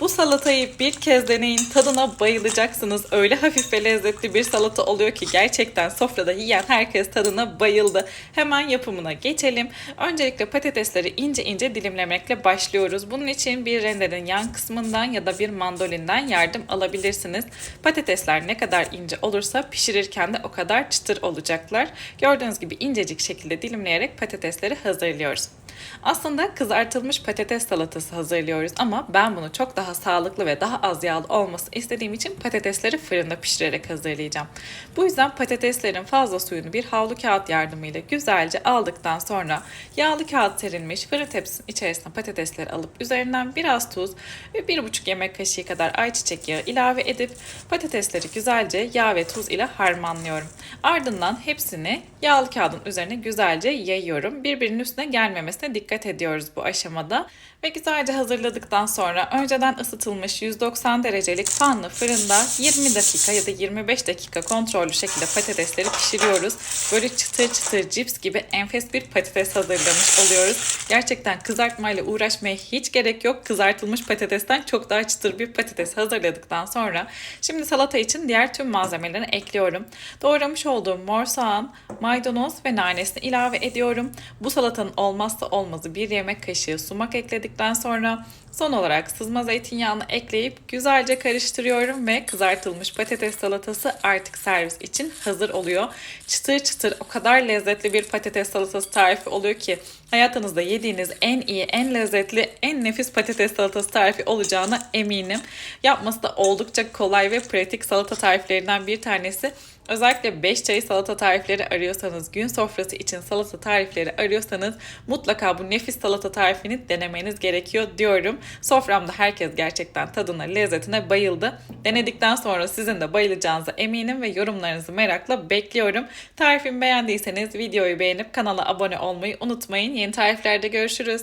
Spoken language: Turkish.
Bu salatayı bir kez deneyin tadına bayılacaksınız. Öyle hafif ve lezzetli bir salata oluyor ki gerçekten sofrada yiyen herkes tadına bayıldı. Hemen yapımına geçelim. Öncelikle patatesleri ince ince dilimlemekle başlıyoruz. Bunun için bir rendenin yan kısmından ya da bir mandolinden yardım alabilirsiniz. Patatesler ne kadar ince olursa pişirirken de o kadar çıtır olacaklar. Gördüğünüz gibi incecik şekilde dilimleyerek patatesleri hazırlıyoruz. Aslında kızartılmış patates salatası hazırlıyoruz ama ben bunu çok daha sağlıklı ve daha az yağlı olması istediğim için patatesleri fırında pişirerek hazırlayacağım. Bu yüzden patateslerin fazla suyunu bir havlu kağıt yardımıyla güzelce aldıktan sonra yağlı kağıt serilmiş fırın tepsisinin içerisine patatesleri alıp üzerinden biraz tuz ve 1,5 yemek kaşığı kadar ayçiçek yağı ilave edip patatesleri güzelce yağ ve tuz ile harmanlıyorum. Ardından hepsini yağlı kağıdın üzerine güzelce yayıyorum. Birbirinin üstüne gelmemesine dikkat ediyoruz bu aşamada. Ve güzelce hazırladıktan sonra önceden ısıtılmış 190 derecelik fanlı fırında 20 dakika ya da 25 dakika kontrollü şekilde patatesleri pişiriyoruz. Böyle çıtır çıtır cips gibi enfes bir patates hazırlamış oluyoruz. Gerçekten kızartmayla uğraşmaya hiç gerek yok. Kızartılmış patatesten çok daha çıtır bir patates hazırladıktan sonra şimdi salata için diğer tüm malzemelerini ekliyorum. Doğramış olduğum mor soğan, maydanoz ve nanesini ilave ediyorum. Bu salatanın olmazsa olmazı bir yemek kaşığı sumak ekledikten sonra son olarak sızma zeytinyağını ekleyip güzelce karıştırıyorum ve kızartılmış patates salatası artık servis için hazır oluyor. Çıtır çıtır o kadar lezzetli bir patates salatası tarifi oluyor ki hayatınızda yediğiniz en iyi, en lezzetli, en nefis patates salatası tarifi olacağına eminim. Yapması da oldukça kolay ve pratik salata tariflerinden bir tanesi. Özellikle 5 çayı salata tarifleri arıyorsanız, gün sofrası için salata tarifleri arıyorsanız mutlaka bu nefis salata tarifini denemeniz gerekiyor diyorum. Soframda herkes gerçekten tadına, lezzetine bayıldı. Denedikten sonra sizin de bayılacağınıza eminim ve yorumlarınızı merakla bekliyorum. Tarifimi beğendiyseniz videoyu beğenip kanala abone olmayı unutmayın. Yeni tariflerde görüşürüz.